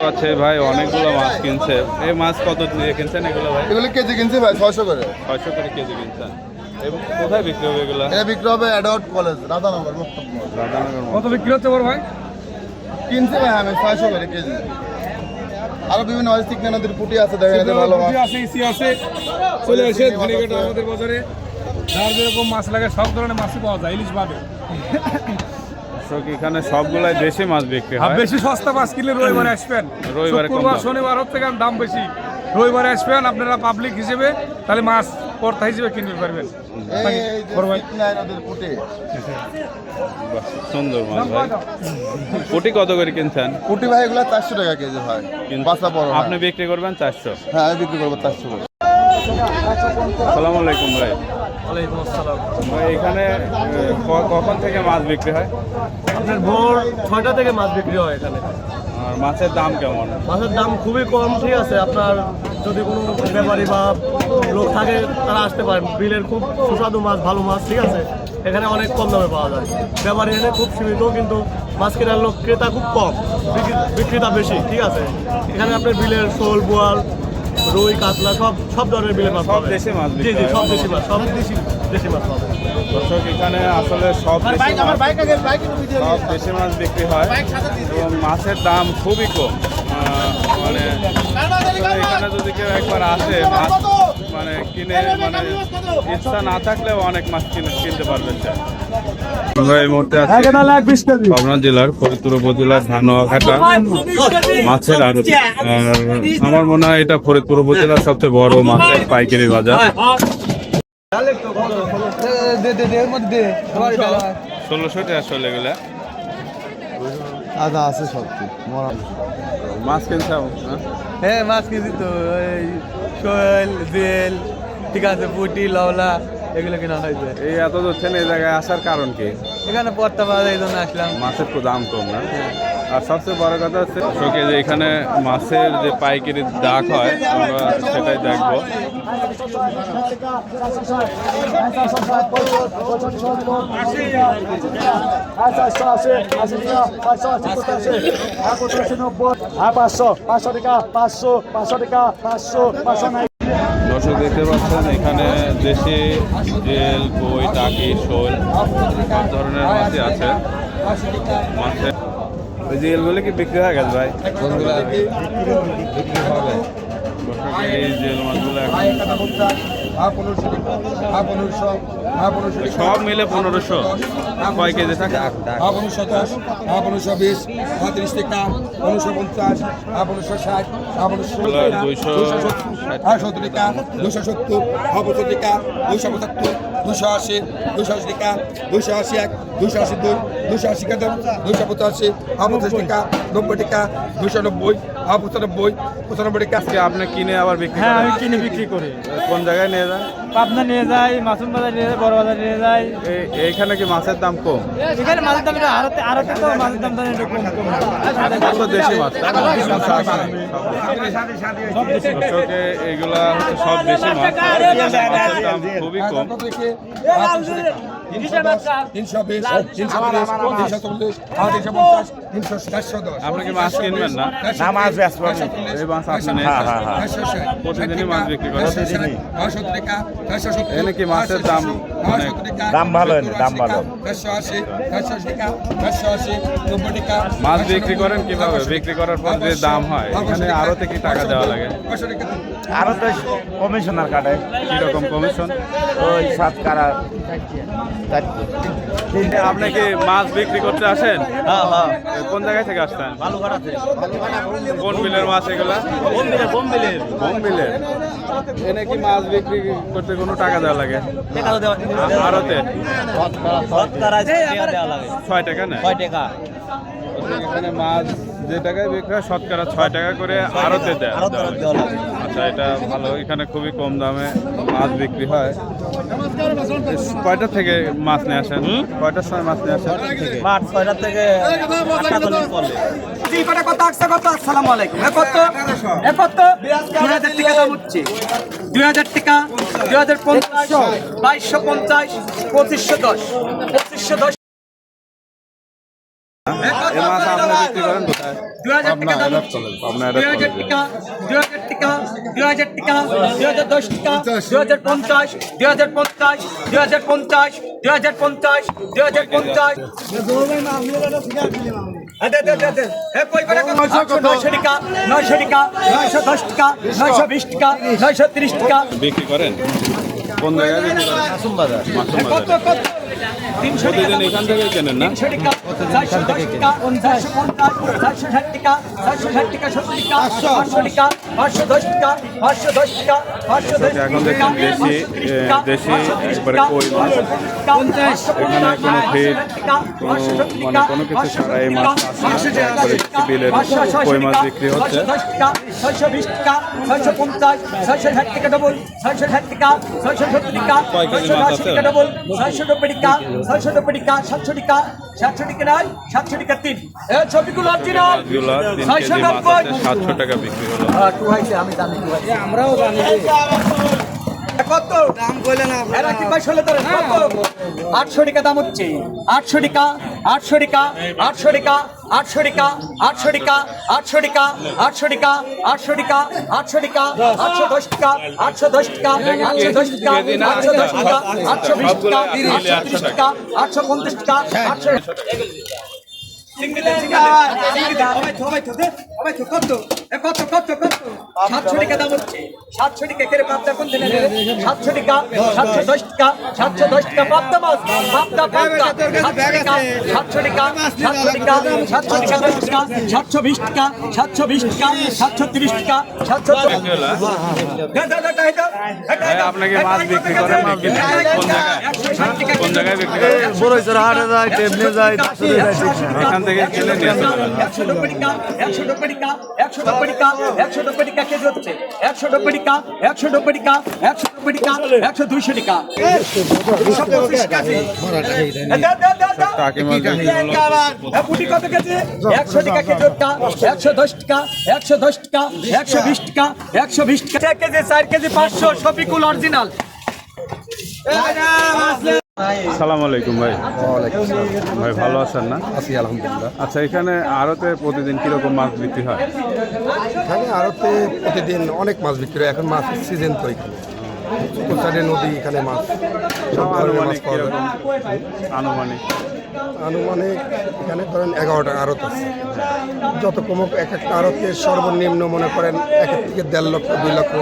আছে ভাই অনেকগুলো মাছ কিনছে। এই মাছ কত দিয়ে কিনছেন এগুলো ভাই? এগুলো কেজি কিনছি ভাই ছয়শো করে। ছয়শো করে কেজি কিনছেন। কোথায় বিক্রি হবে এগুলো? এটা বিক্রি হবে কলেজ রাধানগর রাধানগর কত বিক্রি হচ্ছে বড় ভাই? কিনছি ভাই আমি ছয়শো করে কেজি। আরও বিভিন্ন মাছ নদীর পুটি আছে দেখেন এদের ভালো মাছ। আছে ইসি আছে। চলে আসে ধনীঘাট আমাদের বাজারে। যার যেরকম মাছ লাগে সব ধরনের মাছই পাওয়া যায় ইলিশ বাদে। দর্শক এখানে সবগুলাই দেশি মাছ বিক্রি হয়। বেশি সস্তা মাছ কিনলে রবিবারে আসবেন। রবিবারে শুক্রবার শনিবার হচ্ছে থেকে দাম বেশি। রবিবারে আসবেন আপনারা পাবলিক হিসেবে তাহলে মাছ কর্তা হিসেবে কিনতে পারবেন। পুটি। সুন্দর মাছ ভাই। কোটি কত করে কিনছেন? পুটি ভাই এগুলো চারশো টাকা কেজি ভাই। কিন্তু বাচ্চা বড় আপনি বিক্রি করবেন চারশো? হ্যাঁ আমি বিক্রি করব চারশো করে। আলাইকুম ভাই। ওয়ালাইকুম আসসালাম। ভাই এখানে কখন থেকে মাছ বিক্রি হয়? আপনার ভোর ছয়টা থেকে মাছ বিক্রি হয় এখানে। আর মাছের দাম কেমন? মাছের দাম খুবই কম ঠিক আছে। আপনার যদি কোনো ব্যাপারী বা লোক থাকে তারা আসতে পারেন বিলের খুব সুস্বাদু মাছ ভালো মাছ ঠিক আছে। এখানে অনেক কম দামে পাওয়া যায়। ব্যাপারী এনে খুব সীমিত কিন্তু মাছ কেনার লোক ক্রেতা খুব কম বিক্রি- বিক্রেতা বেশি ঠিক আছে। এখানে আপনার বিলের শোল বোয়াল রুই কাতলা সব সব ধরনের বিলের মাছ সব। দেশি মাছ জি জি সব দেশি মাছ সব দেশি দেশি মাছ পাবেন। দর্শক এখানে আসলে সব দেশি মাছ সব দেশি মাছ বিক্রি হয়। এবং মাছের দাম খুবই কম। মানে এখানে যদি কেউ একবার আসে মাছ মানে কিনে মানে ইচ্ছা না থাকলেও অনেক মাছ কিনে কিনতে পারবেন স্যার। আমরা এই মুহূর্তে আছি পাবনা জেলার ফরিদপুর উপজেলার ধানোয়াঘাটা মাছের আড়ত। আমার মনে হয় এটা ফরিদপুর উপজেলার সবচেয়ে বড় মাছের পাইকারি বাজার। ষোলোশো টাকা চলে গেলে। আদা আছে সব মাছ কিনছে হ্যাঁ? হ্যাঁ মাছ কিনছি তো শোল বেল ঠিক আছে পুটি লওলা এগুলো কেনা হয়েছে এই এত দূর থেকে এই জায়গায় আসার কারণ কি এখানে পড়তে পাওয়া এই জন্য আসলাম মাছের তো দাম কম না আর সবচেয়ে বড় কথা হচ্ছে দর্শকে যে এখানে মাছের যে পাইকারি ডাক হয় আমরা সেটাই দেখব পাঁচশো পাঁচশো টাকা পাঁচশো পাঁচশো টাকা পাঁচশো পাঁচশো নাই দর্শক দেখতে পাচ্ছেন এখানে দেশি জেল বই টাকি শোল সব ধরনের মাছই আছে। মাছের ওই জেলগুলো কি বিক্রি হয়ে গেছে ভাই? দর্শক, এই জেল মাছগুলো এখন সব মিলে পনেরোশো। কয় কেজি? থাকে পনেরোশো দশ পনেরোশো বিশ পঁয়ত্রিশ টাকা পনেরোশো পঞ্চাশ পনেরোশো ষাট পনেরোশো দুইশো সত্তর টাকা দুশো সত্তর পঁচাত্তর টাকা দুশো পঁচাত্তর দুশো আশি দুশো আশি টাকা দুশো আশি এক দুশো আশি দুই দুশো আশি কদম দুশো পঁচাশি পঞ্চাশ টাকা নব্বই টাকা দুশো নব্বই পঁচানব্বই পঁচানব্বই। টাকা আপনি কিনে আবার বিক্রি হ্যাঁ আমি কিনে বিক্রি করি। কোন জায়গায় নিয়ে যান? পাবনা নিয়ে যাই মাসুম বাজার নিয়ে যাই বড় বাজার নিয়ে যাই এইখানে কি মাছের দাম কম? এখানে মাছের দাম আরতে আরতে তো মাছের দাম একটু কম কম। এগুলো দেশি মাছ এগুলা হচ্ছে সব দেশি মাছ দাম খুবই কম। আপনি কি মাছ কিনবেন না? না মাছ বেচবো এই মাছ আপনি প্রতিদিনই মাছ বিক্রি করেন? এখানে কি মাছের দাম অনেক? দাম ভালো দাম ভালো। মাছ বিক্রি করেন কীভাবে? বিক্রি করার পর যে দাম হয় এখানে আরও থেকে টাকা দেওয়া লাগে? আরও তো কমিশনার কাটে। কীরকম কমিশন ওই সাত কারা। আপনি কি মাছ বিক্রি করতে আসেন? হ্যাঁ হ্যাঁ কোন জায়গায় থেকে আসতেন কোন বিলের মাছ এগুলা? বোম্বিলে বিলের এনে কি মাছ বিক্রি করতে কোনো টাকা দেওয়া লাগে? টাকা দেওয়া আরতে ছয় টাকা না? ছয় টাকা। এখানে মাছ যে টাকায় বিক্রি হয় শতকরা ছয় টাকা করে আরতে দেয়। আচ্ছা এটা ভালো। এখানে খুবই কম দামে মাছ বিক্রি হয়। কয়টা থেকে মাছ নিয়ে আসেন? কয়টার সময় মাছ নিয়ে আসেন? মাঠ ছয়টা থেকে দুই হাজার টাকা দুই হাজার পঞ্চাশ বাইশশো পঞ্চাশ পঁচিশশো দশ পঁচিশশো দশ। মাছ আপনি বিক্রি করেন? দুই হাজার টাকা দাম এলাচ হাজার। টাকা দুই হাজার টাকা দুই হাজার টাকা দুই হাজার দশ টাকা দুই হাজার পঞ্চাশ দুই হাজার পঞ্চাশ দুই হাজার পঞ্চাশ দুই হাজার পঞ্চাশ দুই হাজার পঞ্চাশ নয়শো টাকা নয়শো টাকা নয়শো দশ টাকা নয়শো বিশ টাকা নয়শো তিরিশ টাকা বিক্রি করেন কোন জায়গায় মাসুম বাজার কত কত তিনশো টাকা এখান থেকে কেনেন না তিনশো টাকা চারশো দশ টাকা চারশো পঞ্চাশ চারশো ষাট টাকা চারশো ষাট টাকা সত্তর টাকা পাঁচশো টাকা পাঁচশো দশ টাকা পাঁচশো দশ টাকা পাঁচশো দশ এখন দেখছেন দেশি, দেশি একবারে কই মাছ। এখানে কোনো ফিট, মানে কোনো কিছু ছাড়া এই মাছ বিলের কই মাছ বিক্রি হচ্ছে। ছয়শো বিশ টাকা ছয়শো পঞ্চাশ ছয়শো ষাট টাকা ডবল ছয়শো ষাট টাকা ছয়শো সত্তর টাকা ছয়শো মাছ আশি ডবল ছয়শো নব্বই টাকা ছয়শো নব্বই টাকা সাতশো টাকা সাতশো টাকা থেকে নাই সাতশো টাকা তিন। ছবিগুলো অরিজিনাল ছয়শো নব্বই। সাতশো টাকা বিক্রি হলো। আমি জানি আমরাও জানি কত দাম কইলে না এরা কি ভাই ষোলো ধরে কত আটশো টাকা দাম হচ্ছে আটশো টাকা আটশো টাকা আটশো টাকা আটশো টাকা আটশো টাকা আটশো টাকা আটশো টাকা আটশো টাকা আটশো টাকা আটশো দশ টাকা আটশো দশ টাকা আটশো দশ টাকা আটশো দশ টাকা আটশো বিশ টাকা আটশো ত্রিশ টাকা আটশো পঞ্চাশ টাকা আটশো কত কত কত সাতশো টাকা দাম হচ্ছে সাতশো টাকা কেড়ে পাবদা কোন দিনে নেবে সাতশো টাকা সাতশো দশ টাকা সাতশো দশ টাকা পাবদা মাছ পাবদা পাবদা সাতশো টাকা সাতশো টাকা সাতশো টাকা সাতশো টাকা সাতশো বিশ টাকা সাতশো বিশ টাকা সাতশো তিরিশ টাকা সাতশো আপনাকে মাছ বিক্রি করেন কোন জায়গায় বিক্রি করেন বড়ইছড়া হাটে যায় টেমনে যায় এখান থেকে কিনে নিয়ে একশো নব্বই টাকা একশো নব্বই টাকা একশো নব্বই টাকা একশো নব্বই টাকা কেজি হচ্ছে একশো নব্বই টাকা একশো নব্বই টাকা একশো নব্বই টাকা একশো দুইশো টাকা। টাকি পুঁটি কত কেজি? একশো টাকা একশো দশ টাকা একশো দশ টাকা একশো বিশ টাকা একশো বিশ টাকা। কেজি চার কেজি পাঁচশো সবিকুল অরিজিনাল। সালাম আলাইকুম ভাই। ভাই ভালো আছেন না? আছি আলহামদুলিল্লাহ। আচ্ছা এখানে আরতে প্রতিদিন কীরকম মাছ বিক্রি হয়? এখানে আরতে প্রতিদিন অনেক মাছ বিক্রি হয়। এখন মাছ সিজন তো এখানে। নদী এখানে মাছ। সব আনুমানিক আনুমানিক। আনুমানিক এখানে ধরেন এগারোটা আড়ত আছে। যত কম এক একটা আড়তের সর্বনিম্ন মনে করেন এক এক থেকে দেড় লক্ষ দুই লক্ষ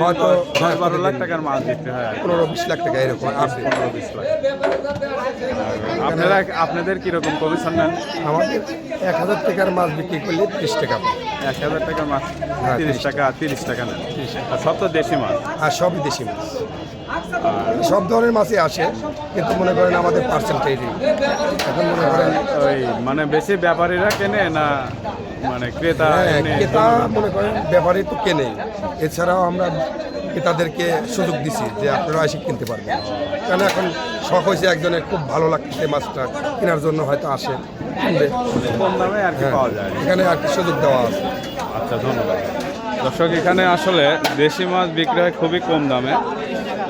হয়তো দশ বারো লাখ টাকার মাছ বিক্রি হয় পনেরো বিশ লাখ টাকা এরকম আছে। পনেরো বিশ লাখ। আপনারা আপনাদের কীরকম কমিশন নেন? আমাদের এক হাজার টাকার মাছ বিক্রি করলে ত্রিশ টাকা এক হাজার টাকার মাছ হ্যাঁ, তিরিশ টাকা তিরিশ টাকা নেন। আর সব তো দেশি মাছ আর সবই দেশি মাছ সব ধরনের মাছই আসে কিন্তু মনে করেন আমাদের পার্সেন্টেজ এখন মনে করেন ওই মানে বেশি ব্যাপারীরা কেনে না মানে ক্রেতা হ্যাঁ, ক্রেতা মনে করেন ব্যাপারী তো কেনে। এছাড়াও আমরা ক্রেতাদেরকে সুযোগ দিছি যে আপনারা এসে কিনতে পারবেন। কেন এখন শখ হয়েছে একজনের খুব ভালো লাগছে মাছটা কেনার জন্য হয়তো আসে কিনবে। কম দামে আর কি হ্যাঁ, পাওয়া যায়। এখানে আর কি সুযোগ দেওয়া আছে। আচ্ছা ধন্যবাদ। দর্শক এখানে আসলে দেশি মাছ বিক্রি হয় খুবই কম দামে।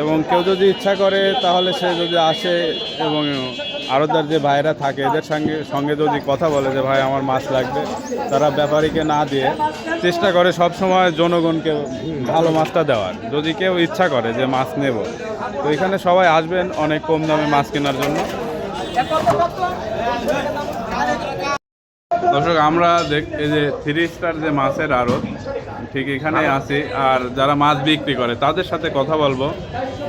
এবং কেউ যদি ইচ্ছা করে, তাহলে সে যদি আসে এবং আরদার যে ভাইরা থাকে, এদের সঙ্গে সঙ্গে যদি কথা বলে যে, ভাই, আমার মাছ লাগবে, তারা ব্যাপারীকে না দিয়ে চেষ্টা করে সব সময় জনগণকে ভালো মাছটা দেওয়ার। যদি কেউ ইচ্ছা করে যে, মাছ নেব। তো এখানে সবাই আসবেন অনেক কম দামে মাছ কেনার জন্য। দর্শক, আমরা দেখ, এই যে থ্রি স্টার যে মাছের আড়ত ঠিক এখানে আছি। আর যারা মাছ বিক্রি করে, তাদের সাথে কথা বলব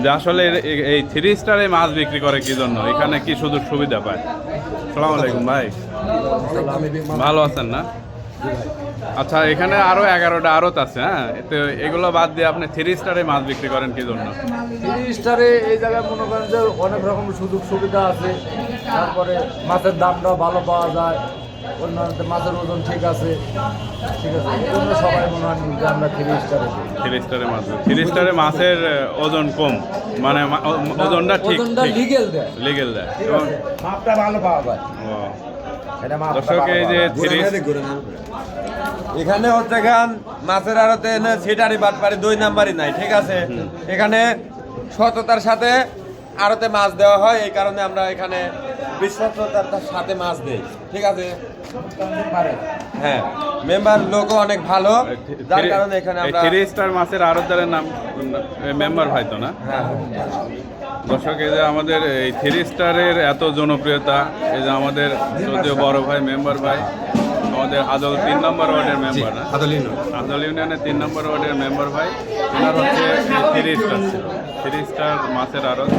যে আসলে এই থ্রি স্টারে মাছ বিক্রি করে কি জন্য? এখানে কি সুযোগ সুবিধা পায়? সালাম আলাইকুম ভাই। ভালো আছেন না? আচ্ছা এখানে আরও এগারোটা আড়ত আছে হ্যাঁ? তো এগুলো বাদ দিয়ে আপনি থ্রি স্টারে মাছ বিক্রি করেন কি জন্য? থ্রি স্টারে এই জায়গায় মনে করেন যে অনেক রকম সুযোগ সুবিধা আছে। তারপরে মাছের দামটাও ভালো পাওয়া যায়। অন্যান্য মাছের ওজন ঠিক আছে। ঠিক আছে জন্য সবাই মনে হয় যে আমরা থ্রি স্টারে থ্রি স্টারে মাছ থ্রি স্টারে মাছের ওজন কম। মানে ওজনটা ঠিক ওজনটা লিগেল দেয়। লিগেল দেয়। মাপটা ভালো পাওয়া যায়। ও, এটা দর্শক এই যে থ্রি এখানে হচ্ছে গান মাছের আড়তে সেটারি বাটপারি দুই নাম্বারই নাই ঠিক আছে? এখানে সততার সাথে আড়তে মাছ দেওয়া হয় এই কারণে আমরা এখানে বিশ্বস্ততার তার সাথে মাছ দেয় ঠিক আছে? হ্যাঁ মেম্বার লোকও অনেক ভালো যার কারণে এখানে আমরা থ্রি স্টার মাছের আড়তদারের নাম মেম্বার হয় তো না? হ্যাঁ দর্শক এই যে আমাদের এই থ্রি স্টারের এত জনপ্রিয়তা এই যে আমাদের যদিও বড় ভাই মেম্বার ভাই আমাদের আদল তিন নম্বর ওয়ার্ডের মেম্বার না? আদল ইউনিয়নের তিন নম্বর ওয়ার্ডের মেম্বার ভাই ওনার হচ্ছে থ্রি স্টার ছিল। থ্রি স্টার মাছের আড়ত।